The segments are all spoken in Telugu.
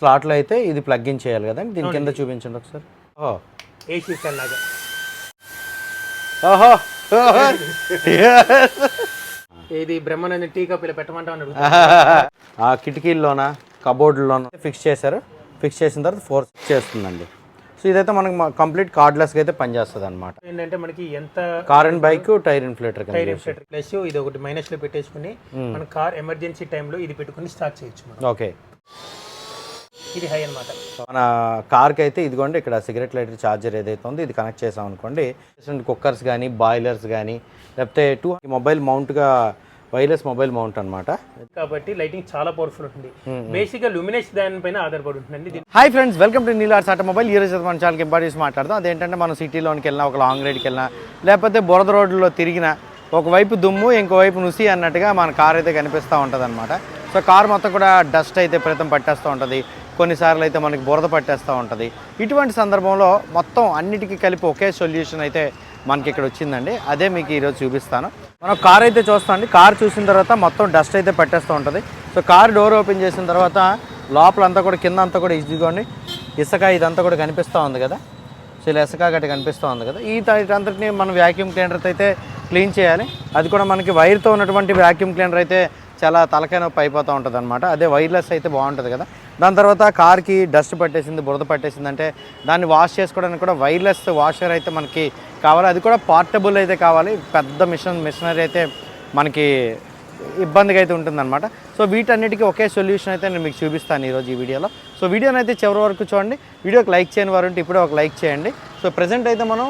స్లాట్లో అయితే ఇది ప్లగ్ ఇన్ చేయాలి కదండి దీని కింద చూపించండి ఒకసారి. ఓహో. ఏసీ లాగా. ఓహో. ఇది బ్రహ్మానంద టీ కప్ ఇలా పెట్టమంటామని అడుగుతాను ఆ కిటికీల్లోన కబోర్డ్లోన? ఫిక్స్ చేశారు. ఫిక్స్ చేసిన తర్వాత ఫోర్స్ చేస్తుందండి. సో ఇదైతే మనకి కంప్లీట్ కార్డ్లెస్గా అయితే పనిచేస్తుంది అనమాట ఏంటంటే మనకి ఎంత car and bike tyre inflator కింద ప్లస్ ఇది ఒకటి మైనస్లో పెట్టేసుకుని మన కార్ ఎమర్జెన్సీ టైంలో ఇది పెట్టుకుని స్టార్ట్ చేయొచ్చు ఓకే. ఇది హై అన్నమాట. మన కార్కి అయితే ఇదిగోండి ఇక్కడ సిగరెట్ లైటర్ ఛార్జర్ ఏదైతే ఉందో ఇది కనెక్ట్ చేసాం అనుకోండి కుక్కర్స్ కానీ బాయిలర్స్ కానీ లేకపోతే టూ మొబైల్ మౌంట్గా వైర్లెస్ మొబైల్ మౌంట్ అనమాట కాబట్టి లైటింగ్ చాలా పవర్ఫుల్ ఉంటుంది. బేసిక్గా లుమినేషన్ దానిపైన ఆధారపడి ఉంటుందండి దీని హాయ్ ఫ్రెండ్స్ వెల్కమ్ టు నీలార్స్ ఆటోమొబైల్ ఈ రోజు మన ఛానల్కి ఇంపార్టెన్స్ మాట్లాడదాం. అదేంటంటే మనం సిటీలోనికి వెళ్ళినా ఒక లాంగ్ రైడ్కి వెళ్ళినా లేకపోతే బురద రోడ్లలో తిరిగినా ఒకవైపు దుమ్ము ఇంకోవైపు నుసి అన్నట్టుగా మన కార్ అయితే కనిపిస్తూ ఉంటుంది అనమాట సో కార్ మొత్తం కూడా డస్ట్ అయితే ప్రతం పట్టేస్తూ ఉంటుంది. కొన్నిసార్లు అయితే మనకి బురద పట్టేస్తూ ఉంటుంది. ఇటువంటి సందర్భంలో మొత్తం అన్నిటికీ కలిపి ఒకే సొల్యూషన్ అయితే మనకి ఇక్కడ వచ్చిందండి. అదే మీకు ఈరోజు చూపిస్తాను. మనం కార్ అయితే చూస్తామండి కార్ చూసిన తర్వాత మొత్తం డస్ట్ అయితే పట్టేస్తూ ఉంటుంది. సో కార్ డోర్ ఓపెన్ చేసిన తర్వాత లోపల అంతా కూడా కింద అంతా కూడా ఇదిగోండి. ఇసుక ఇదంతా కూడా కనిపిస్తూ ఉంది కదా. సో ఇలా ఇసుక గట్టి కనిపిస్తూ ఉంది కదా. ఈ అంతటిని మనం వ్యాక్యూమ్ క్లీనర్తో అయితే క్లీన్ చేయాలి. అది కూడా మనకి వైర్తో ఉన్నటువంటి వ్యాక్యూమ్ క్లీనర్ అయితే చాలా తలకైన నొప్పి అయిపోతూ ఉంటుంది అనమాట అదే వైర్లెస్ అయితే బాగుంటుంది కదా. దాని తర్వాత కార్కి డస్ట్ పట్టేసింది బురద పట్టేసింది అంటే దాన్ని వాష్ చేసుకోవడానికి కూడా వైర్లెస్ వాషర్ అయితే మనకి కావాలి. అది కూడా పోర్టబుల్ అయితే కావాలి. పెద్ద మిషన్ మిషనరీ అయితే మనకి ఇబ్బందిగా అయితే ఉంటుందన్నమాట. సో వీటన్నిటికీ ఒకే సొల్యూషన్ అయితే నేను మీకు చూపిస్తాను ఈరోజు ఈ వీడియోలో. సో వీడియోని అయితే చివరి వరకు చూడండి. వీడియోకి లైక్ చేయని వారు ఉంటే ఇప్పుడే ఒక లైక్ చేయండి. సో ప్రజెంట్ అయితే మనం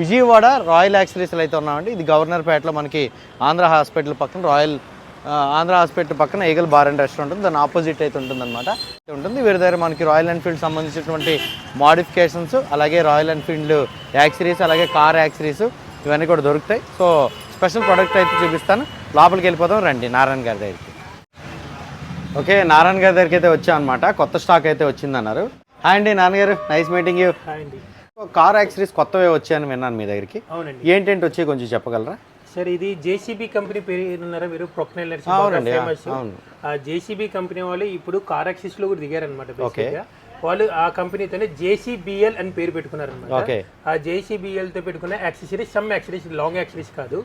విజయవాడ రాయల్ యాక్సరీస్లో అయితే ఉన్నామండి. ఇది గవర్నర్పేటలో మనకి ఆంధ్ర హాస్పిటల్ పక్కన రాయల్ ఆంధ్ర హాస్పిటల్ పక్కన ఈగల్ బార్ అండ్ రెస్టారెంట్ ఉంటుంది దాని ఆపోజిట్ అయితే ఉంటుందన్నమాట. ఉంటుంది. వీరి దగ్గర మనకి రాయల్ ఎన్ఫీల్డ్ సంబంధించినటువంటి మోడిఫికేషన్స్ అలాగే రాయల్ ఎన్ఫీల్డ్ యాక్సరీస్ అలాగే కార్ యాక్సరీస్ ఇవన్నీ కూడా దొరుకుతాయి. సో స్పెషల్ ప్రోడక్ట్ అయితే చూపిస్తాను. లోపలికి వెళ్ళిపోదాం. రండి. నారాయణ గారి దగ్గరికి. ఓకే నారాయణ గారి దగ్గరికి అయితే వచ్చాం అనమాట కొత్త స్టాక్ అయితే వచ్చిందన్నారు. హాయ్ అండి నాన్నగారు nice meeting you. Car accessories కొత్తవే వచ్చాయని విన్నాను మీ దగ్గరికి. ఏంటంటి వచ్చి కొంచెం చెప్పగలరా? సార్ ఇది జేసీబీ కంపెనీ పేరు ఉన్నారా మీరు? ప్రొక్నైలర్స్ ఫేమస్. ఆ జేసీబీ కంపెనీ వాళ్ళు ఇప్పుడు కార్ యాక్సిస్లో కూడా దిగారనమాట బేసిక్గా వాళ్ళు ఆ కంపెనీతోనే జేసీబీఎల్ అని పేరు పెట్టుకున్నారనమాట ఓకే ఆ జేసీబీఎల్తో పెట్టుకున్న accessories some accessories long accessories కాదు.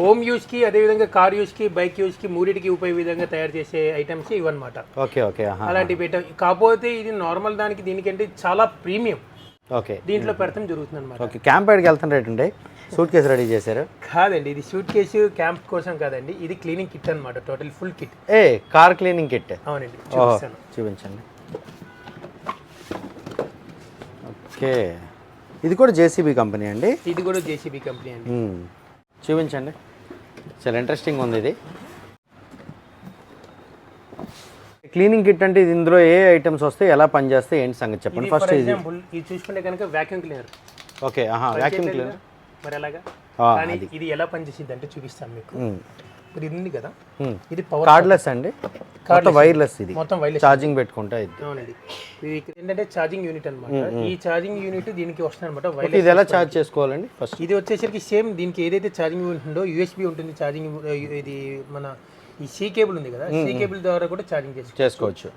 హోమ్ యూస్కి అదే విధంగా కార్ యూస్కి బైక్ యూస్కి మూడింటికి ఉపయోగ విధంగా tayar చేసే ఐటమ్స్ ఇవన్నమాట. ఓకే ఓకే ఆహా. అలాంటి పెట్టాం కాకపోతే ఇది నార్మల్ దానికి దీనికంటే చాలా ప్రీమియం. దీంట్లో పెడతాం జరుగుతుంది అనమాట ఓకే క్యాంప్ వెళ్తాను రేట్ ఉండే. సూట్ కేసు రెడీ చేశారు? కాదండి ఇది సూట్ కేసు క్యాంప్ కోసం కాదండి ఇది క్లీనింగ్ కిట్ అన్నమాట total full kit. A car cleaning kit. అవునండి చూపించండి. ఓకే. ఇది కూడా జేసీబీ కంపెనీ అండి? ఇది కూడా జేసీబీ కంపెనీ అండి. చూపించండి. చాలా ఇంట్రెస్టింగ్ ఉంది ఇది. క్లీనింగ్ కిట్ అంటే ఇది ఇందులో ఏ ఐటమ్స్ వస్తాయి ఎలా పనిచేస్తాయి ఏంటి సంగతి చెప్పండి. ఫస్ట్ ఇది. చూసుకుంటే కనుక వాక్యూమ్ క్లీనర్ ఓకే ఆహా వ్యాక్యూమ్ క్లీనర్ మరి ఎలాగా కానీ ఇది ఎలా పనిచేసింది అంటే చూపిస్తాను మీకు. ఇప్పుడు ఇది ఉంది కదా. ఇది పవర్ కార్డ్లెస్ అండి. మొత్తం వైర్లెస్ ఇది. మొత్తం వైర్లెస్ ఛార్జింగ్ పెట్టుకుంటా ఇది. అవునండి. ఇది ఏంటంటే ఛార్జింగ్ యూనిట్ అన్నమాట. ఈ ఛార్జింగ్ యూనిట్ దీనికి వస్తుంది అనమాట ఓకే, ఇది ఎలా ఛార్జ్ చేసుకోవాలండి? ఫస్ట్ ఇది వచ్చేసరికి సేమ్ దీనికి ఏదైతే ఛార్జింగ్ యూనిట్ ఉందో యూఎస్బి ఉంటుంది ఛార్జింగ్ ఇది మన ఈ సీ కేబుల్ ఉంది కదా? సీ కేబుల్ ద్వారా కూడా ఛార్జింగ్ చేసుకోవచ్చు.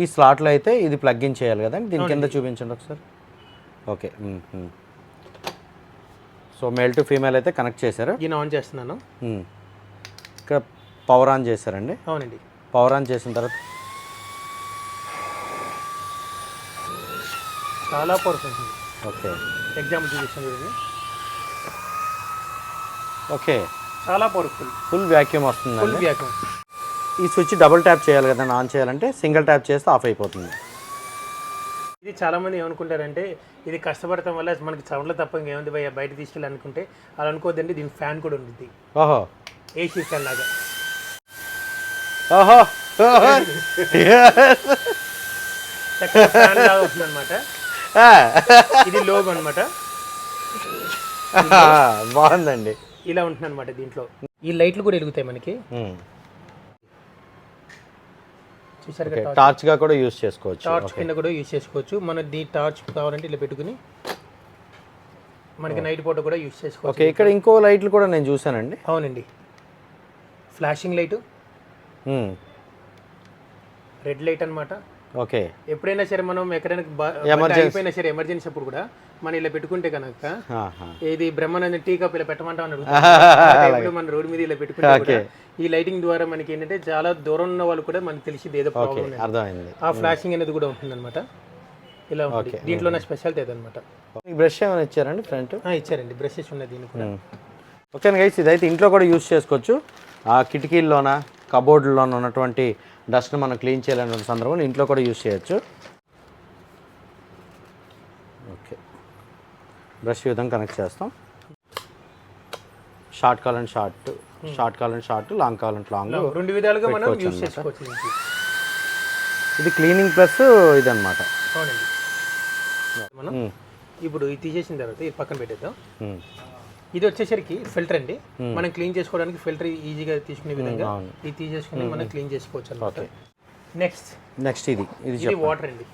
ఈ స్లాట్లో అయితే ఇది ప్లగ్ ఇన్ చేయాలి కదండి? దీని కింద చూపించండి ఒకసారి. Okay. So male to female అయితే కనెక్ట్ చేశారు. ఈయన ఆన్ చేస్తున్నాను. ఇక్కడ పవర్ ఆన్ చేశారండి. అవునండి. పవర్ ఆన్ చేసిన తర్వాత చాలా ఉంది ఓకే. ఎగ్జాంపుల్ చూపిస్తాను చూడండి. ఓకే. చాలా powerful. Full vacuum full vacuum. ఈ స్విచ్ డబుల్ ట్యాప్ చేయాలి కదండి ఆన్ చేయాలంటే సింగిల్ ట్యాప్ చేస్తే ఆఫ్ అయిపోతుంది. ఇది చాలా మంది ఏమనుకుంటారంటే ఇది కష్టపడటం వల్ల మనకి సౌండ్లో తప్ప ఇంకేముంది భయ్యా బయట తీసుకెళ్ళి అనుకుంటే అలా అనుకోవద్దండి దీని ఫ్యాన్ కూడా ఉంటుంది ఓహో. ఏసీ ఫ్యాన్ లాగా. ఓహో. ఓహో. చక్కగా ఫ్యాన్ లాగా వస్తుంది అనమాట ఇది లోగో అనమాట బాగుందండి. ఇలా ఉంటుంది అనమాట దీంట్లో. ఈ లైట్లు కూడా వెలుగుతాయి మనకి. చూసారు ఓకే కదా టార్చ్గా కూడా యూస్ చేసుకోవచ్చు. టార్చ్ కింద కూడా యూజ్ చేసుకోవచ్చు. మన దీ టార్చ్ కావాలంటే ఇలా పెట్టుకుని మనకి నైట్ పూట కూడా యూజ్ చేసుకోవచ్చు. ఓకే ఇక్కడ ఇంకో లైట్లు కూడా నేను చూసానండి అవునండి. Flashing light. రెడ్ లైట్ అన్నమాట. ఓకే ఎప్పుడైనా సరే మనం ఎక్కడైనా అయిపోయినా సరే ఎమర్జెన్సీ అప్పుడు కూడా మనం ఇలా పెట్టుకుంటే కనుక. ఇది బ్రహ్మానంద టీ కప్ ఇలా పెట్టమంటాం అని మన రోడ్డు మీద ఇలా పెట్టుకుంటే ఈ లైటింగ్ ద్వారా మనకి ఏంటంటే చాలా దూరం ఉన్న వాళ్ళు కూడా మనకి తెలిసింది ఏదో ప్రాబ్లం అర్థమైంది. ఆ ఫ్లాషింగ్ అనేది కూడా ఉంటుంది అనమాట ఇలా ఉంటుంది. దీంట్లో నా స్పెషాలిటీ అదనమాట మీకు బ్రష్ ఏమైనా ఇచ్చారండి ఫ్రంట్? ఇచ్చారండి. బ్రషెస్ ఉన్నాయి దీనికి కూడా. ఓకే గైస్ ఇదైతే ఇంట్లో కూడా యూస్ చేసుకోవచ్చు. ఆ కిటికీల్లోన కబోర్డుల్లోన ఉన్నటువంటి డస్ట్ని మనం క్లీన్ చేయాలనే సందర్భంలో ఇంట్లో కూడా యూస్ చేయొచ్చు. ఓకే. బ్రష్ విధంగా కనెక్ట్ చేస్తాం. షార్ట్ కావాలంటే షార్ట్ షార్ట్ కావాలంటే షార్ట్ లాంగ్ కావాలంటే లాంగ్ రెండు విధాలుగా మనం యూజ్ చేసుకోవచ్చు ఇది క్లీనింగ్ ప్లస్ ఇదన్నమాట. మనం ఇప్పుడు ఇది తీసేసిన తర్వాత ఇది పక్కన పెట్టేద్దాం. ఇది వచ్చేసరికి ఫిల్టర్ అండి. మనం క్లీన్ చేసుకోవడానికి ఫిల్టర్ ఈజీగా తీసుకునే విధంగా ఇది తీసేసుకుని మనం క్లీన్ చేసుకోవచ్చు అనమాట నెక్స్ట్ నెక్స్ట్ ఇది. ఇది వాటర్ అండి.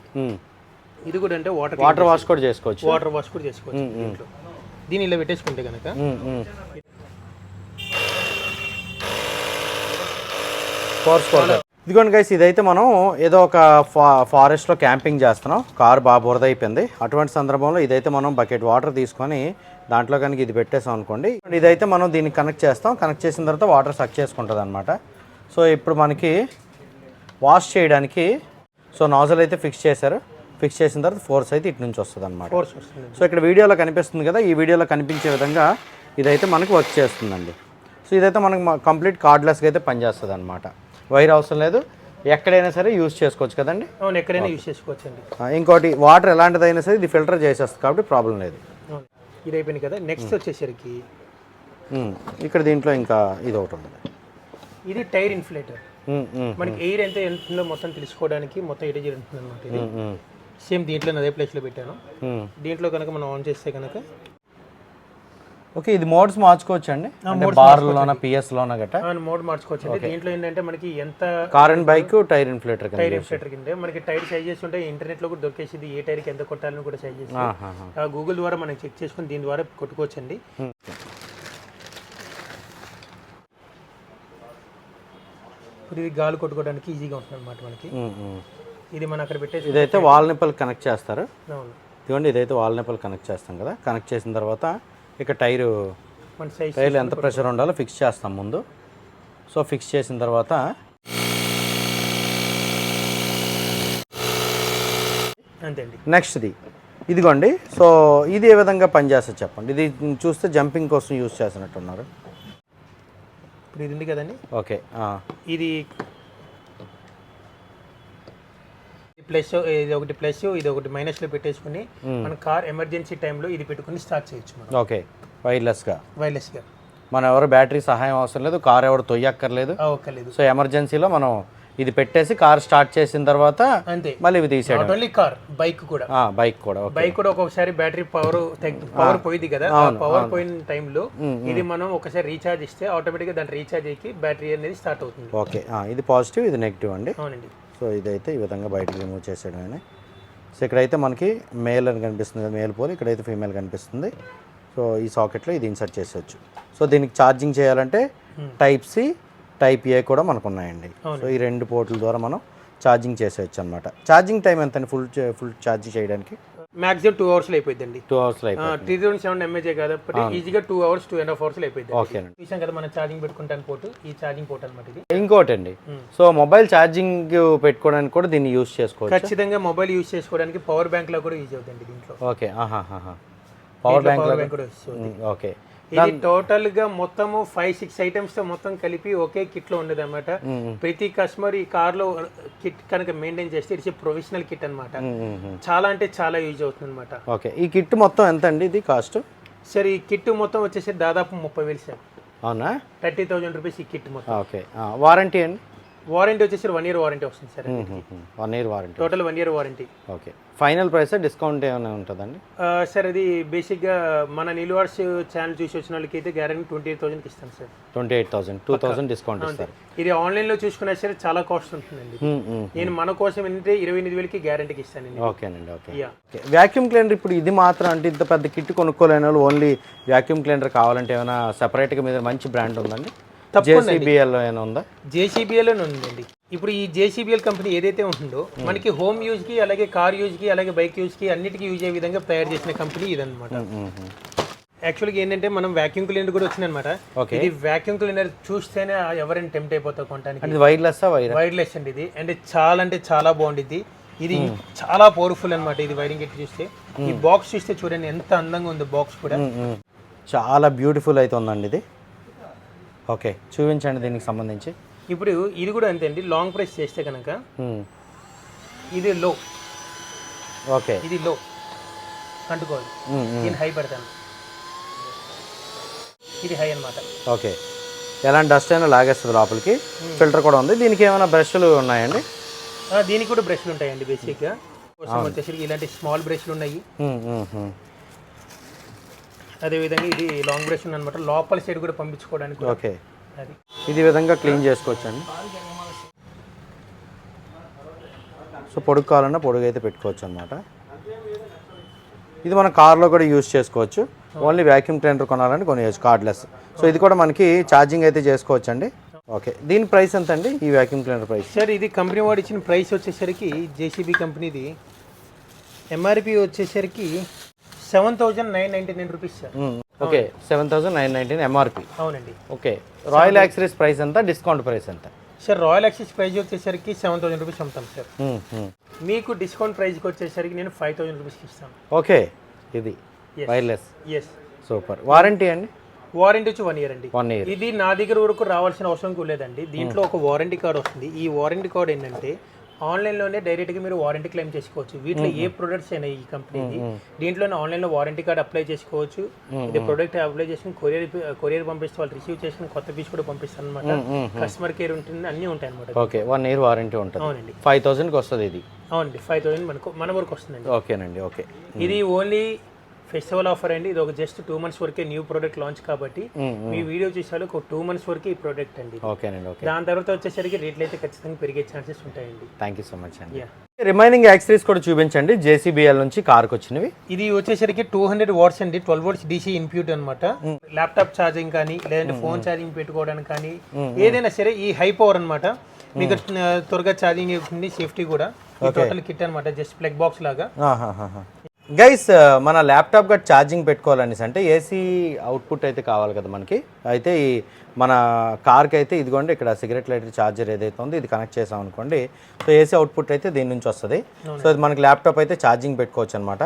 ఇది కూడా అంటే వాటర్ వాటర్ వాష్ కూడా చేసుకోవచ్చు. వాటర్ వాష్ కూడా చేసుకోవచ్చు దీన్ని ఇలా పెట్టేసుకుంటే కనుక ఫోర్స్ ఇదిగోండి గైస్ ఇదైతే మనం ఏదో ఒక ఫా ఫారెస్ట్లో క్యాంపింగ్ చేస్తున్నాం. కార్ బాగా బురద అయిపోయింది. అటువంటి సందర్భంలో ఇదైతే మనం బకెట్ వాటర్ తీసుకొని దాంట్లో కనుక ఇది పెట్టేసాం అనుకోండి. ఇదైతే మనం దీన్ని కనెక్ట్ చేస్తాం. కనెక్ట్ చేసిన తర్వాత వాటర్ సక్ చేసుకుంటుంది అనమాట సో ఇప్పుడు మనకి వాష్ చేయడానికి సో నాజల్ అయితే ఫిక్స్ చేశారు. ఫిక్స్ చేసిన తర్వాత ఫోర్స్ అయితే ఇటు నుంచి వస్తుంది అనమాట సో ఇక్కడ వీడియోలో కనిపిస్తుంది కదా ఈ వీడియోలో కనిపించే విధంగా ఇదైతే మనకు వర్క్ చేస్తుందండి. సో ఇదైతే మనకు కంప్లీట్ కార్డ్లెస్గా అయితే పనిచేస్తుంది అనమాట వైర్ అవసరం లేదు. ఎక్కడైనా సరే యూస్ చేసుకోవచ్చు కదండి? అవును ఎక్కడైనా యూజ్ చేసుకోవచ్చు అండి ఇంకోటి వాటర్ ఎలాంటిదైనా సరే ఇది ఫిల్టర్ చేసేస్తుంది కాబట్టి ప్రాబ్లం లేదు. ఇది అయిపోయింది కదా. నెక్స్ట్ వచ్చేసరికి ఇక్కడ దీంట్లో ఇంకా ఇది ఒకటి ఉంది. ఇది టైర్ ఇన్ఫ్లేటర్. మనకి ఎయిర్ ఎంత ఎంతుందో మొత్తం తెలుసుకోవడానికి మొత్తం ఎయిర్ జరుగుతుంది అనమాట సేమ్ దీంట్లో అదే ప్లేస్లో పెట్టాను. దీంట్లో కనుక మనం ఆన్ చేస్తే కనుక ఓకే ఇది మోడ్స్ మార్చుకోవచ్చు అండి అంటే బార్లోన పిఎస్లోన గట్ట? మోడ్ మార్చుకోవచ్చు అండి దీంట్లో ఏంటంటే మనకి ఎంత car and bike tyre inflator tyre inflator కింద. మనకి టైర్ సైజెస్ ఉంటాయి ఇంటర్నెట్లో కూడా దొరికేసింది ఏ టైర్కి ఎంత కొట్టాలని కూడా సైజెస్. గూగుల్ ద్వారా మనం చెక్ చేసుకుని దీని ద్వారా కొట్టుకోవచ్చండి. ఇప్పుడు ఇది గాలి కొట్టుకోవడానికి ఈజీగా ఉంటుంది అనమాట మనకి. ఇది మనం అక్కడ పెట్టేసి ఇదైతే వాల్ నిప్పల్ కనెక్ట్ చేస్తారు. అవును. ఇదిగోండి ఇదైతే వాల్ నిప్పల్ కనెక్ట్ చేస్తాం కదా. కనెక్ట్ చేసిన తర్వాత ఇక టైరు టైర్లు ఎంత ప్రెషర్ ఉండాలో ఫిక్స్ చేస్తాం ముందు. సో ఫిక్స్ చేసిన తర్వాత నెక్స్ట్ది. ఇదిగోండి. సో ఇది ఏ విధంగా పనిచేస్తుంది చెప్పండి. ఇది చూస్తే జంపింగ్ కోసం యూస్ చేసినట్టున్నారు ఇప్పుడు ఇది ఉంది కదండి. ఓకే. ఇది ప్లస్ ఇది ఒకటి ప్లస్ ఇది ఒకటి మైనస్లో పెట్టేసుకుని మన కార్ ఎమర్జెన్సీ టైంలో ఇది పెట్టుకుని స్టార్ట్ చేయొచ్చు మనం. ఓకే. వైర్లెస్గా? వైర్లెస్గా మనం ఎవరు బ్యాటరీ సహాయం అవసరం లేదు కార్ ఎవరు తొయ్యక్కర్లేదు. ఆ, ఒక్కలేదు సో ఎమర్జెన్సీలో మనం ఇది పెట్టేసి కార్ స్టార్ట్ చేసిన తర్వాత అంతే. మళ్ళీ ఇవి తీసేయడం నాట్ ఓన్లీ కార్ బైక్ కూడా. బైక్ కూడా ఓకే. బైక్ కూడా ఒక్కొక్కసారి బ్యాటరీ పవర్ పవర్ పోయింది కదా ఆ పవర్ పోయిన టైంలో ఇది మనం ఒకసారి రీఛార్జ్ ఇస్తే ఆటోమేటిక్గా దాని రీఛార్జ్ అయ్యి బ్యాటరీ అనేది స్టార్ట్ అవుతుంది. ఓకే. ఆ, ఇది పాజిటివ్ ఇది నెగిటివ్ అండి. అవునండి. సో ఇదైతే ఈ విధంగా బయటకు రిమూవ్ చేసేయడమే సో ఇక్కడైతే మనకి మేల్ అని కనిపిస్తుంది కదా, మేల్ పోల్ ఇక్కడైతే ఫీమేల్ కనిపిస్తుంది. సో ఈ సాకెట్లో ఇది ఇన్సర్ట్ చేసేయచ్చు. సో దీనికి ఛార్జింగ్ చేయాలంటే టైప్ సి టైప్ ఏ కూడా మనకు ఉన్నాయండి. సో ఈ రెండు పోర్టుల ద్వారా మనం ఛార్జింగ్ చేసేయచ్చు అనమాట ఛార్జింగ్ టైం ఎంత ఫుల్ ఫుల్ ఛార్జింగ్ చేయడానికి? మాక్సిమం టూ అవర్స్లో అయిపోయిందండి టూ అయిపోతుంది. త్రీ థౌసండ్ సెవెన్ ఎంఏజే కాబట్టి ఈజీగా two hours two and half అవర్స్లో అయిపోయింది ఓకేనండి చూసాం కదా మనం ఛార్జింగ్ పెట్టుకుంటాను పోర్టు ఈ ఛార్జింగ్ పోర్ట్ అనమాట ఇది. ఇంకోటి అండి. సో మొబైల్ ఛార్జింగ్ పెట్టుకోవడానికి కూడా దీన్ని యూస్ చేసుకోవచ్చు? ఖచ్చితంగా మొబైల్ యూజ్ చేసుకోవడానికి పవర్ బ్యాంక్లో కూడా యూజ్ అవుతుంది దీంట్లో. ఓకే పవర్ బ్యాంక్ కూడా? ఓకే ఇది టోటల్గా మొత్తము ఫైవ్ సిక్స్ ఐటమ్స్తో మొత్తం కలిపి ఒకే కిట్లో ఉండదు అనమాట ప్రతి కస్టమర్ ఈ కార్లో కిట్ కనుక మెయింటైన్ చేస్తే ఇట్స్ ప్రొఫెషనల్ కిట్ అన్నమాట. చాలా అంటే చాలా యూజ్ అవుతుంది అనమాట ఓకే. ఈ కిట్ మొత్తం ఎంత అండి ఇది కాస్ట్? సరే ఈ కిట్ మొత్తం వచ్చేసి దాదాపు ముప్పై వేలు సార్. అవునా? థర్టీ థౌజండ్ రూపీస్ ఈ కిట్ మొత్తం. ఓకే. వారంటీ అండి? వారంటీ వచ్చేసి వన్ ఇయర్ వారంటీ వస్తుంది sir. One year warranty. Total one year warranty. Okay. Final price discount ఏమైనా ఉంటుందండి? సార్ అది బేసిక్గా మన నిలువార్స్ ఛానల్ చూసి వచ్చిన వాళ్ళకి అయితే గ్యారెంటీ ట్వంటీ ఎయిట్ థౌసండ్కి ఇస్తాను sir. Twenty eight thousand two thousand discount ఇస్తారు. ఇది ఆన్లైన్లో చూసుకున్నా సరే చాలా కాస్ట్ ఉంటుందండి. నేను మన కోసం ఏంటంటే ఇరవై ఎనిమిది వేలకి గ్యారెంటీకి ఇస్తానండి. ఓకేనండి ఓకే. వ్యాక్యూమ్ క్లీనర్ ఇప్పుడు ఇది మాత్రం అంటే ఇంత పెద్ద కిట్ కొనుక్కోలేని వాళ్ళు ఓన్లీ వ్యాక్యూమ్ క్లీనర్ కావాలంటే ఏమైనా సెపరేట్గా మీద మంచి బ్రాండ్ ఉందండి? జేసీబీఎల్ ఏమైనా ఉందా? ఉందండి. ఇప్పుడు ఈ జేసీబీఎల్ కంపెనీ ఏదైతే ఉంటుందో మనకి హోమ్ యూజ్కి అలాగే కార్ యూజ్కి అలాగే బైక్ యూజ్కి అన్నిటికీ యూజ్ అయ్యే విధంగా తయారు చేసిన కంపెనీ ఇదన్నమాట. యాక్చువల్గా ఏంటంటే మనం వాక్యూమ్ క్లీనర్ కూడా వచ్చిందనమాట. ఇది వాక్యూమ్ క్లీనర్ చూస్తేనే ఎవరైనా టెంప్ట్ అయిపోతారు కొనడానికి అంటే వైర్లెస్ వైర్ వైర్లెస్ అండి ఇది. అండ్ చాలా అంటే చాలా బాగుండిద్ది. ఇది చాలా పవర్ఫుల్ అన్నమాట ఇది వైరింగ్ ఎట్టి చూస్తే. ఈ బాక్స్ చూస్తే చూడండి ఎంత అందంగా ఉంది బాక్స్ కూడా. చాలా బ్యూటిఫుల్ అయితే ఉందండి ఇది. ఓకే చూపించండి దీనికి సంబంధించి. ఇప్పుడు ఇది కూడా అంతే అండి లాంగ్ ప్రెస్ చేస్తే కనుక. ఇది లో ఓకే. ఇది లో అంటుకోవాలి. నేను హై పెడతాను. ఇది హై అన్నమాట. ఓకే. ఎలాంటి డస్ట్ అయినా లాగేస్తుంది లోపలికి. ఫిల్టర్ కూడా ఉంది. దీనికి ఏమైనా బ్రష్లు ఉన్నాయండి? దీనికి కూడా బ్రష్లు ఉంటాయండి బేసిక్గా వచ్చేసరికి ఇలాంటి స్మాల్ బ్రష్లు ఉన్నాయి. అదేవిధంగా ఇది లాంగ్ బ్రష్ అనమాట లోపల సైడ్ కూడా పంపించుకోవడానికి ఓకే. అది. ఇది విధంగా క్లీన్ చేసుకోవచ్చండి. సో పొడుగు కావాలన్నా పొడుగు అయితే పెట్టుకోవచ్చు అనమాట ఇది మన కార్లో కూడా యూజ్ చేసుకోవచ్చు. ఓన్లీ వ్యాక్యూమ్ క్లీనర్ కొనాలని కొనేయచ్చు కార్డ్లెస్ సో ఇది కూడా మనకి ఛార్జింగ్ అయితే చేసుకోవచ్చు అండి ఓకే దీని ప్రైస్ ఎంత అండి ఈ వ్యాక్యూమ్ క్లీనర్ ప్రైస్ సార్ ఇది కంపెనీ వాడు ఇచ్చిన ప్రైస్ వచ్చేసరికి జేసీబీ కంపెనీది ఎంఆర్పి వచ్చేసరికి seven thousand nine ninety nine rupees sir okay seven thousand nine nineteen MRP అవునండి. ఓకే రాయల్ యాక్సరీస్ ప్రైస్ ఎంత డిస్కౌంట్ ప్రైస్ ఎంత? సార్ రాయల్ యాక్సిస్ ప్రైస్ వచ్చేసరికి సెవెన్ థౌసండ్ రూపీస్ అమ్ముతాం సార్ మ్మ్, మ్మ్. మీకు డిస్కౌంట్ ప్రైస్కి వచ్చేసరికి నేను ఫైవ్ థౌసండ్ రూపీస్కి ఇస్తాను ఓకే ఇది. వైర్లెస్ ఎస్ సూపర్ వారంటీ అండి? వారంటీ వచ్చి వన్ ఇయర్ అండి. వన్ ఇయర్ ఇది నా దగ్గర వరకు రావాల్సిన అవసరం లేదండి. దీంట్లో ఒక వారంటీ కార్డ్ వస్తుంది. ఈ వారంటీ కార్డ్ ఏంటంటే ఆన్లైన్లోనే డైరెక్ట్గా మీరు వారంటీ క్లెయిమ్ చేసుకోవచ్చు. వీటిలో ఏ ప్రొడక్ట్స్ అయినా ఈ కంపెనీది దీంట్లోనే ఆన్లైన్లో వారంటీ కార్డ్ అప్లై చేసుకోవచ్చు. ఇది ప్రొడక్ట్ అప్లై చేసుకుని కొరియర్ కొరియర్ పంపిస్తే వాళ్ళు రిసీవ్ చేసుకుని కొత్త పీస్ కూడా పంపిస్తారు అనమాట కస్టమర్ కేర్ ఉంటుంది అన్నీ ఉంటాయి అనమాట ఓకే వన్ ఇయర్ వారంటీ ఉంటుంది. అవునండి. ఫైవ్ థౌజండ్కి వస్తుంది ఇది? అవునండి ఫైవ్ థౌసండ్ మనకు మన వరకు వస్తుందండి. ఓకేనండి ఓకే. ఇది ఓన్లీ ఫెస్టివల్ ఆఫర్ అండి. ఇది ఒక జస్ట్ టూ మంత్స్ వరకే న్యూ ప్రోడక్ట్ లాంచ్ కాబట్టి మీ వీడియో చూసారు ఒక టూ మంత్స్ వరకే ఈ ప్రోడక్ట్ అండి. దాని తర్వాత వచ్చేసరికి రేట్లు అయితే ఖచ్చితంగా పెరిగే ఛాన్సెస్ ఉంటాయండి. థ్యాంక్ యూ సో మచ్ అండి. యా రిమైనింగ్ యాక్సరీస్ కూడా చూపించండి. జేసీబీఎల్ నుంచి కార్కి వచ్చినవి. ఇది వచ్చేసరికి టూ హండ్రెడ్ వాట్స్ అండి. ట్వెల్వ్ వాట్స్ డీసీ ఇన్ప్యూట్ అనమాట ల్యాప్టాప్ ఛార్జింగ్ కానీ లేదంటే ఫోన్ ఛార్జింగ్ పెట్టుకోవడానికి కానీ ఏదైనా సరే ఈ హై పవర్ అనమాట మీకు త్వరగా ఛార్జింగ్ సేఫ్టీ కూడా. టోటల్ కిట్ అనమాట జస్ట్ ప్లగ్ బాక్స్ లాగా. గైస్ మన ల్యాప్టాప్ గట్ ఛార్జింగ్ పెట్టుకోవాలనేసి అంటే ఏసీ అవుట్పుట్ అయితే కావాలి కదా మనకి. అయితే ఈ మన కార్కి అయితే ఇదిగోండి ఇక్కడ సిగరెట్ లైటర్ ఛార్జర్ ఏదైతే ఉందో ఇది కనెక్ట్ చేసాం అనుకోండి. సో ఏసీ అవుట్పుట్ అయితే దీని నుంచి వస్తుంది. సో ఇది మనకి ల్యాప్టాప్ అయితే ఛార్జింగ్ పెట్టుకోవచ్చు అనమాట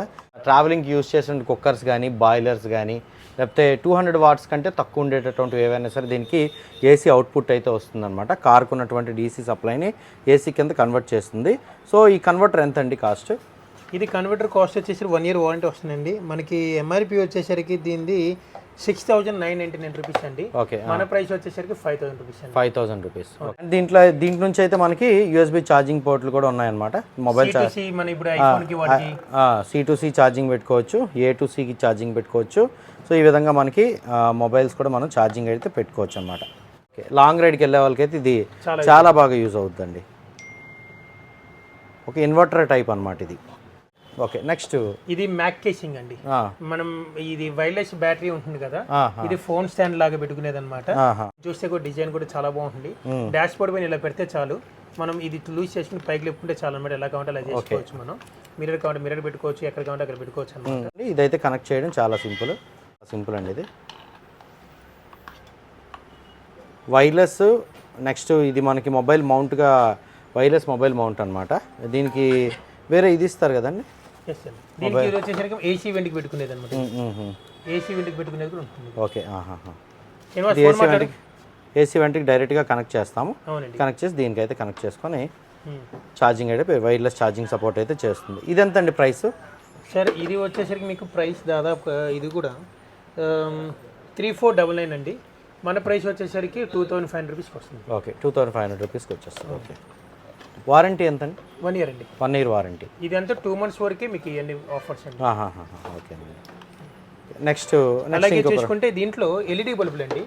ట్రావెలింగ్కి యూస్ చేసిన కుక్కర్స్ కానీ బాయిలర్స్ కానీ లేకపోతే టూ హండ్రెడ్ వాట్స్ కంటే తక్కువ ఉండేటటువంటి ఏవైనా సరే దీనికి ఏసీ అవుట్పుట్ అయితే వస్తుందన్నమాట. కార్కు ఉన్నటువంటి డీసీ సప్లైని ఏసీ కింద కన్వర్ట్ చేస్తుంది. సో ఈ కన్వర్టర్ ఎంత అండి కాస్ట్ ఇది కన్వర్టర్ కాస్ట్ వచ్చేసి వన్ ఇయర్ వారంటీ వస్తుందండి. మనకి ఎంఆర్పి వచ్చేసరికి దీనిది six thousand nine ninety nine rupees అండి. ఓకే మన ప్రైస్ వచ్చేసరికి ఫైవ్ థౌసండ్ రూపీస్ అండి. ఫైవ్ థౌసండ్ రూపీస్ దీంట్లో దీంట్ నుంచి అయితే మనకి యూఎస్బి ఛార్జింగ్ పోర్ట్లు కూడా ఉన్నాయన్నమాట. మొబైల్ C2C మన ఇప్పుడు ఐఫోన్కి వాటికి. సి టు సి ఛార్జింగ్ పెట్టుకోవచ్చు ఏ టు సికి ఛార్జింగ్ పెట్టుకోవచ్చు. సో ఈ విధంగా మనకి మొబైల్స్ కూడా మనం ఛార్జింగ్ అయితే పెట్టుకోవచ్చు అనమాట ఓకే లాంగ్ రైడ్కి వెళ్ళే వాళ్ళకైతే ఇది చాలా బాగా యూజ్ అవుతుందండి. ఒక ఇన్వర్టర్ టైప్ అన్నమాట ఇది. ఓకే నెక్స్ట్ ఇది మ్యాక్ కేసింగ్ అండి. మనం ఇది వైర్లెస్ బ్యాటరీ ఉంటుంది కదా. ఇది ఫోన్ స్టాండ్ లాగా పెట్టుకునేది అనమాట చూస్తే కూడా డిజైన్ కూడా చాలా బాగుంటుంది. డాష్ బోర్డ్ పైన ఇలా పెడితే చాలు. మనం ఇది లూజ్ చేసుకుని పైకి లేపుకుంటే చాలు అనమాట ఎలా కావాలంటే అలా చేసుకోవచ్చు మనం. మిర్రర్ కావాలంటే మిర్రర్ పెట్టుకోవచ్చు ఎక్కడ కావాలంటే అక్కడ పెట్టుకోవచ్చు అనమాట ఇదైతే కనెక్ట్ చేయడం చాలా సింపుల్. సింపుల్ అండి ఇది. వైర్లెస్ నెక్స్ట్ ఇది మనకి మొబైల్ మౌంట్గా వైర్లెస్ మొబైల్ మౌంట్ అనమాట దీనికి వేరే ఇది ఇస్తారు కదండి? దీనికి ఇది వచ్చేసరికి ఏసీ వెంట్కి పెట్టుకునేది అనమాట ఏసీ వెంట్కి పెట్టుకునేది కూడా ఉంటుంది. ఓకే ఏసీ వెంట్కి ఏసీ వెంట్కి డైరెక్ట్గా కనెక్ట్ చేస్తాము. కనెక్ట్ చేసి దీనికైతే కనెక్ట్ చేసుకొని. ఛార్జింగ్ అయితే వైర్లెస్ ఛార్జింగ్ సపోర్ట్ అయితే చేస్తుంది. ఇది ఎంత అండి ప్రైస్? సార్ ఇది వచ్చేసరికి మీకు ప్రైస్ దాదాపు ఇది కూడా త్రీ ఫోర్ డబల్ నైన్ అండి. మన ప్రైస్ వచ్చేసరికి టూ థౌజండ్ ఫైవ్ హండ్రెడ్ రూపీస్కి వస్తుంది. Okay two thousand five hundred రూపీస్కి వచ్చేస్తుంది. ఓకే. వారంటీ ఎంత అండి వన్ ఇయర్ అండి. One year warranty. ఇది అంతా టూ మంత్స్ వరకే మీకు ఇవన్నీ ఆఫర్స్ అండి. ఓకే నెక్స్ట్ అలాగే చూసుకుంటే దీంట్లో ఎల్ఈడి బల్బులు అండి.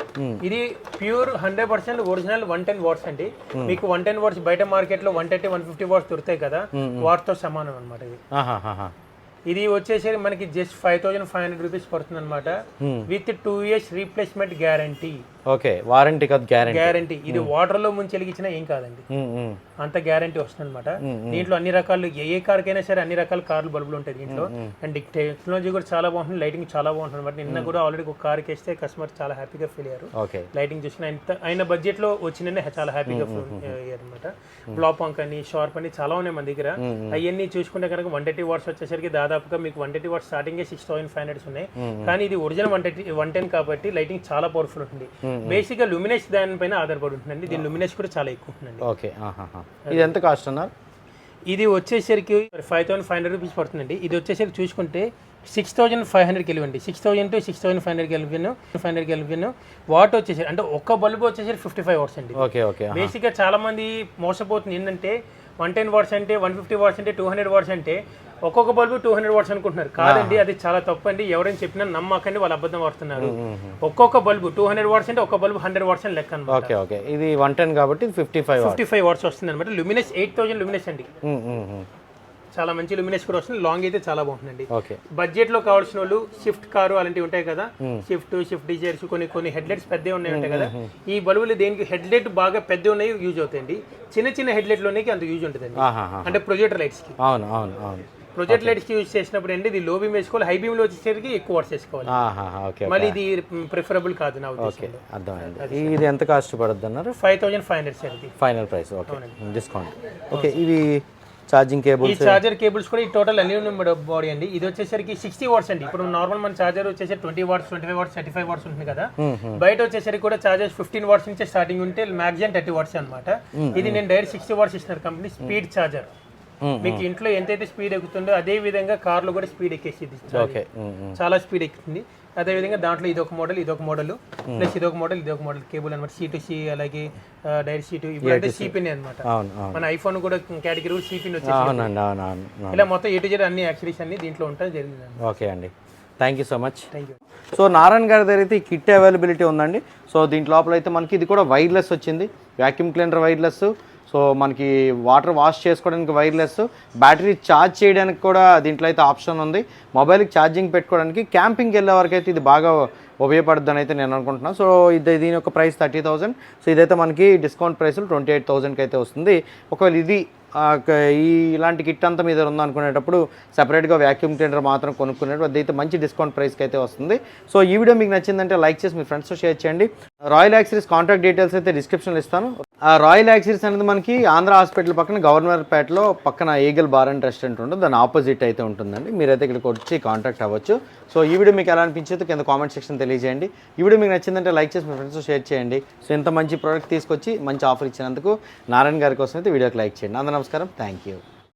ఇది pure hundred percent original one ten watts అండి. మీకు వన్ టెన్ వాట్స్ బయట మార్కెట్లో one thirty one fifty watts దొరుకుతాయి కదా వాటితో సమానం అనమాట ఇది. ఇది వచ్చేసరికి మనకి just five thousand five hundred rupees పడుతుంది అనమాట with two years replacement guarantee. Okay warranty కాదు గ్యారంటీ. గ్యారంటీ. ఇది వాటర్లో ముంచి వెలిగించినా ఏం కాదండి. అంత గ్యారంటీ వస్తుంది అనమాట దీంట్లో అన్ని రకాలు ఏ ఏ కార్ కైనా సరే అన్ని రకాల కార్లు బల్బులు ఉంటాయి దీంట్లో. అండ్ టెక్నాలజీ కూడా చాలా బాగుంటుంది లైటింగ్ చాలా బాగుంటుంది. అనమాట నిన్న కూడా ఆల్రెడీ ఒక కార్ వేస్తే కస్టమర్ చాలా హ్యాపీగా ఫీల్ అయ్యారు. ఓకే. లైటింగ్ చూసిన అయిన బడ్జెట్లో వచ్చిన చాలా హ్యాపీగా అయ్యారు అనమాట బ్లాక్ పంక్ అని షార్ప్ అని చాలా ఉన్నాయి మన దగ్గర. అవన్నీ చూసుకుంటే కనుక వన్ థర్టీ వాట్స్ వచ్చేసరికి దాదాపుగా మీకు one thirty watts starting six thousand five hundreds ఉన్నాయి. కానీ ఇది original one thirty one ten కాబట్టి లైటింగ్ చాలా పవర్ఫుల్ ఉంటుంది. బేసిక్గా లుమినెస్ దానిపైన ఆధారపడి ఉంటుందండి. దీని లుమినెస్ కూడా చాలా ఎక్కువ ఉంటుందండి. ఓకే. ఇది ఎంత కాస్ట్ అన్నారు? ఇది వచ్చేసరికి five thousand five hundred rupees పడుతుందండి. ఇది వచ్చేసరికి చూసుకుంటే సిక్స్ థౌసండ్ ఫైవ్ హండ్రెడ్కి వెళ్ళివ్వండి six thousand to six thousand five హండ్రెడ్కి వెళ్ళిపోయాను ఫైవ్ హండ్రెడ్కి వెళ్ళిపోయాను వాట్ వచ్చేసరికి అంటే ఒక్క బల్బు వచ్చేసరికి ఫిఫ్టీ ఫైవ్ వాట్స్ అండి. ఓకే ఓకే బేసిక్గా చాలా మంది మోసపోతుంది ఏంటంటే వన్ టెన్ వాట్స్ అంటే వన్ ఫిఫ్టీ వాట్స్ అంటే టూ హండ్రెడ్ వాట్స్ అంటే ఒక్కొక్క బల్బు టూ హండ్రెడ్ వాట్స్ అనుకుంటున్నారు. కాదండి అది చాలా తప్పు అండి ఎవరైనా చెప్పినా నమ్మకండి వాళ్ళు అబద్ధం పడుతున్నారు ఒక్కొక్క బల్బు టూ హండ్రెడ్ వాట్స్ అంటే ఒక బల్బు హండ్రెడ్ వాట్స్ అని లెక్క అనమాట ఓకే ఓకే. ఇది వన్ టెన్ కాబట్టి fifty five fifty five watts వస్తుంది అనమాట లుమినెస్ ఎయిట్ థౌసండ్ లుమినెస్ అండి చాలా మంచి లుమినెస్ కూడా వస్తుంది. లాంగ్ అయితే చాలా బాగుంటుందండి. ఓకే. బడ్జెట్లో కావాల్సిన వాళ్ళు షిఫ్ట్ కారు అలాంటివి ఉంటాయి కదా. షిఫ్ట్ షిఫ్ట్ డిజైర్స్ కొన్ని కొన్ని హెడ్ లైట్స్ పెద్దవి ఉన్నాయి ఉంటాయి కదా. ఈ బల్బులు దేనికి హెడ్ లైట్ బాగా పెద్ద ఉన్నాయి యూజ్ అవుతాయండి. చిన్న చిన్న హెడ్ లైట్లోనే అంత యూజ్ ఉంటుందండి. అంటే ప్రొజెక్టర్ లైట్స్కి. అవును అవును అవును. ప్రొజెక్ట్ లైట్స్కి యూజ్ చేసినప్పుడు అండి ఇది లో బీమ్ వేసుకోవాలి హై బీమ్లో వచ్చేసరికి ఎక్కువ ఆహాహా, ఓకే మళ్ళీ ఇది ప్రిఫరబుల్ కాదు నా ఉద్దేశం అర్థమైంది. ఇది ఎంత కాస్ట్ పడుద్ది అన్నారు five thousand five hundred sir final price okay. Discount okay ఇవి ఛార్జింగ్ ఈ కేబుల్స్ చార్జర్ కేబుల్స్ కూడా ఈ టోటల్ అల్యూమినియం బాడీ అండి. ఇది వచ్చేసరికి సిక్స్టీ వాట్స్ అండి. ఇప్పుడు నార్మల్ మన చార్జర్ వచ్చేసరికి twenty watts twenty five watts thirty five watts ఉంటుంది కదా. బయట వచ్చేసరికి కూడా చార్జర్స్ ఫిఫ్టీన్ వాట్స్ నుంచి స్టార్టింగ్ ఉంటే మ్యాక్సిమం థర్టీ వాట్స్ అనమాట ఇది నేను డైరెక్ట్ సిక్స్టీ వాట్స్ ఇస్తున్నారు కంపెనీ స్పీడ్ చార్జర్ మీకు ఇంట్లో ఎంతైతే స్పీడ్ ఎక్కుతుందో అదే విధంగా కార్లో కూడా స్పీడ్ ఎక్కేసింది. ఓకే చాలా స్పీడ్ ఎక్కుతుంది. అదే విధంగా దాంట్లో ఇదొక మోడల్ ఇదొక మోడల్ ప్లస్ ఇదొక మోడల్ ఇదొక మోడల్ కేబుల్ అనమాట సి టు సి అలాగే డైరెక్ట్ సి టు ఇప్పుడు అంటే సిపిన్ అనమాట మన ఐఫోన్ కూడా కేటగిరీ అవును అవును. ఇలా మొత్తం ఏ టు జెడ్ అన్ని యాక్సరీస్ అన్ని దీంట్లో ఉంటాయి జరిగిందండి ఓకే అండి. Thank you so much thank you so Narayana గారి దగ్గర అయితే ఈ కిట్ అవైలబిలిటీ ఉందండి. సో దీంట్ లోపల అయితే మనకి ఇది కూడా వైర్లెస్ వచ్చింది. వ్యాక్యూమ్ క్లీనర్ వైర్లెస్ సో మనకి వాటర్ వాష్ చేసుకోవడానికి వైర్లెస్ బ్యాటరీ ఛార్జ్ చేయడానికి కూడా దీంట్లో అయితే ఆప్షన్ ఉంది. మొబైల్కి ఛార్జింగ్ పెట్టుకోవడానికి క్యాంపింగ్కి వెళ్ళే వరకు అయితే ఇది బాగా ఉపయోగపడుతుందని అయితే నేను అనుకుంటున్నాను సో ఇది దీని యొక్క ప్రైస్ థర్టీ థౌసండ్. సో ఇదైతే మనకి డిస్కౌంట్ ప్రైస్ ట్వంటీ ఎయిట్ థౌసండ్కి అయితే వస్తుంది. ఒకవేళ ఇది ఈ ఇలాంటి కిట్ అంతా మీద ఉంది అనుకునేటప్పుడు సపరేట్గా వ్యాక్యూమ్ క్లీనర్ మాత్రం కొనుక్కునేటప్పుడు అదైతే మంచి డిస్కౌంట్ ప్రైస్కి అయితే వస్తుంది. సో ఈ వీడియో మీకు నచ్చిందంటే లైక్ చేసి మీ ఫ్రెండ్స్తో షేర్ చేయండి. రాయల్ యాక్సిరీస్ కాంటాక్ట్ డీటెయిల్స్ అయితే డిస్క్రిప్షన్లో ఇస్తాను. ఆ రాయల్ యాక్సిరీస్ అనేది మనకి ఆంధ్ర హాస్పిటల్ పక్కన గవర్నర్ పేటలో పక్కన ఈగల్ బార్ అండ్ రెస్టారెంట్ ఉంటుంది. దాని ఆపోజిట్ అయితే ఉంటుందండి. మీరైతే ఇక్కడికి వచ్చి కాంటాక్ట్ అవ్వచ్చు. సో ఈ వీడియో మీకు ఎలా అనిపించేది కింద కామెంట్ సెక్షన్ తెలియజేయండి. ఈ వీడియో మీకు నచ్చిందంటే లైక్ చేసి మీ ఫ్రెండ్స్తో షేర్ చేయండి. సో ఇంత మంచి ప్రోడక్ట్ తీసుకొచ్చి మంచి ఆఫర్ ఇచ్చినందుకు నారాయణ గారి కోసం అయితే వీడియోకి లైక్ చేయండి. అందరూ నమస్కారం. Thank you.